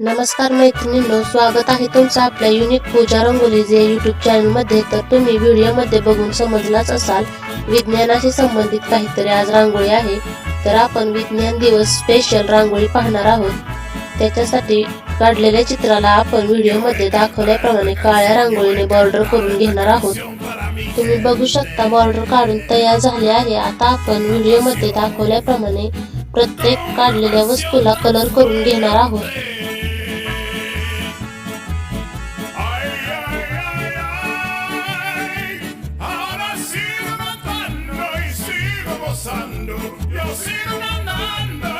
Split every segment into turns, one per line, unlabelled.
नमस्कार मैत्रिणींनो स्वागत आहे तुमचं आपल्या युनिक पूजा रंगोली जे युट्यूब चॅनलमध्ये तर तुम्ही व्हिडिओमध्ये बघून समजलाच असाल विज्ञानाशी संबंधित काहीतरी आज रांगोळी आहे. तर आपण विज्ञान दिवस स्पेशल रांगोळी पाहणार आहोत. त्याच्यासाठी काढलेल्या चित्राला आपण व्हिडिओमध्ये दाखवल्याप्रमाणे काळ्या रांगोळीने बॉर्डर करून घेणार आहोत. तुम्ही बघू शकता बॉर्डर काढून तयार झाले आहे. आता आपण व्हिडिओमध्ये दाखवल्याप्रमाणे प्रत्येक काढलेल्या वस्तूला कलर करून घेणार आहोत.
gozando, los sigo andando.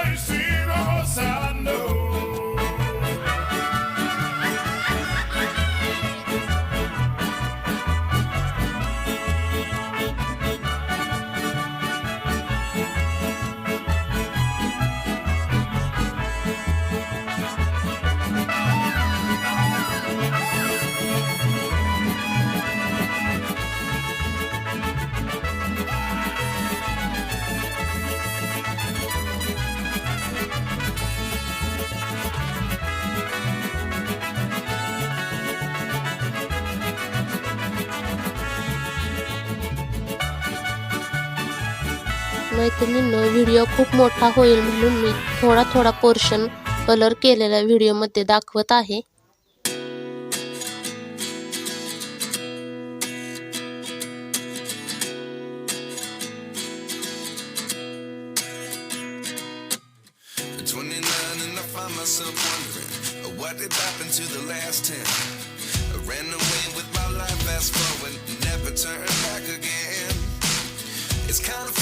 मैत्रिणीनं व्हिडिओ खूप मोठा होईल म्हणून मी थोडा थोडा पोर्शन कलर केलेल्या व्हिडिओमध्ये दाखवत आहे.
It's kind of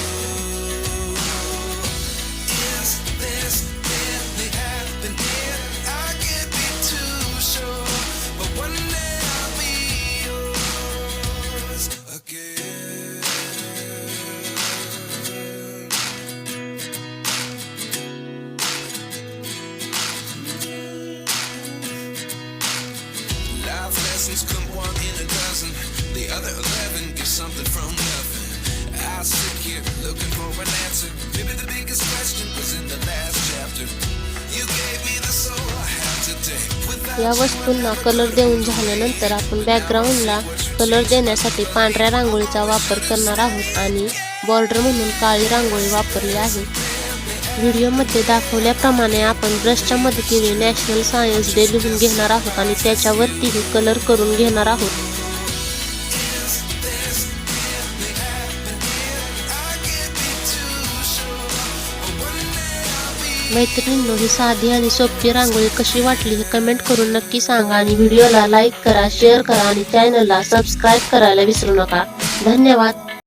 Life lessons come one in a dozen. The other eleven get something from nothing. I sit here looking for an answer. Maybe the biggest question was in the last chapter. You gave me the soul I have today.
या वस्तूंना colour देऊन झाल्यानंतर आपण बॅकग्राऊंडला colour देण्यासाठी पांढऱ्या रांगोळीचा वापर करणार आहोत आणि बॉर्डर म्हणून काळी रांगोळी वापरली आहे व्हिडिओमध्ये दाखवल्याप्रमाणे आपण ब्रशच्या मदतीने नॅशनल सायन्स डे लिहून घेणार आहोत आणि त्याच्यावरतीही कलर करून घेणार आहोत. मैत्रिणींनो ही साधी आणि सोपी रांगोळी कशी वाटली हे कमेंट करून नक्की सांगा आणि व्हिडिओला लाईक करा शेअर करा आणि चॅनलला सबस्क्राईब करायला विसरू नका. धन्यवाद.